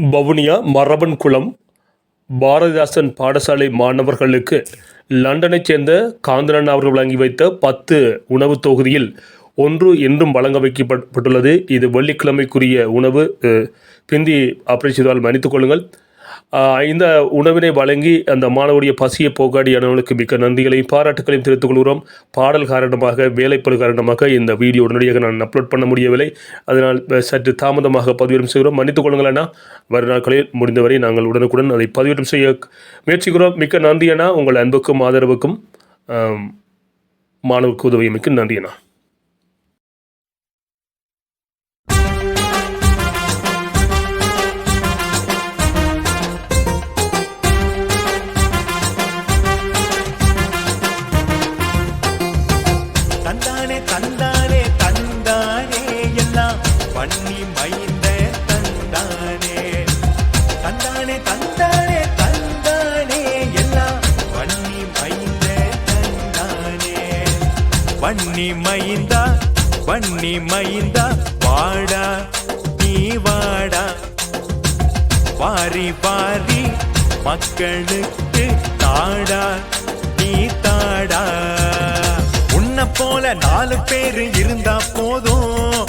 வவுனியா மரவன்குளம் பாரதிதாசன் பாடசாலை மாணவர்களுக்கு லண்டனைச் சேர்ந்த காந்தரன் அவர்கள் வழங்கி வைத்த பத்து உணவுத் தொகுதியில் ஒன்று என்றும் வழங்க வைக்கப்பட்டுள்ளது. இது வெள்ளிக்கிழமைக்குரிய உணவு. பிந்தி பிந்தி செய்தால் மன்னித்துக் கொள்ளுங்கள். இந்த உணவினை வழங்கி அந்த மாணவருடைய பசியை போக்காடி அனைவர்களுக்கு மிக்க நன்றிகளையும் பாராட்டுகளையும் தெரிவித்துக் கொள்கிறோம். பாடல் காரணமாக வேலைப்பழு காரணமாக இந்த வீடியோ உடனடியாக நான் அப்லோட் பண்ண முடியவில்லை. அதனால் சற்று தாமதமாக பதிவேற்றம் செய்கிறோம். மன்னித்துக் கொள்ளுங்கள் அண்ணா. வரும் நாட்களில் முடிந்தவரை நாங்கள் உடனுக்குடன் அதை பதிவேற்றம் செய்ய முயற்சிக்கிறோம். மிக்க நன்றி அண்ணா. உங்கள் அன்புக்கும் ஆதரவுக்கும் மாணவருக்கு உதவியமைக்கு நன்றி அண்ணா. பண்ணி மைந்த தந்தானே. தந்தானே தந்தானே தந்தானே. எல்லாம் வன்னி மைந்த தந்தானே. வன்னி மைந்தா வன்னி மைந்தா வாடா நீ வாடா. பாரி பாரி மக்களுக்கு தாடா நீ தாடா. உன்னை போல நாலு பேர் இருந்தா போதும்.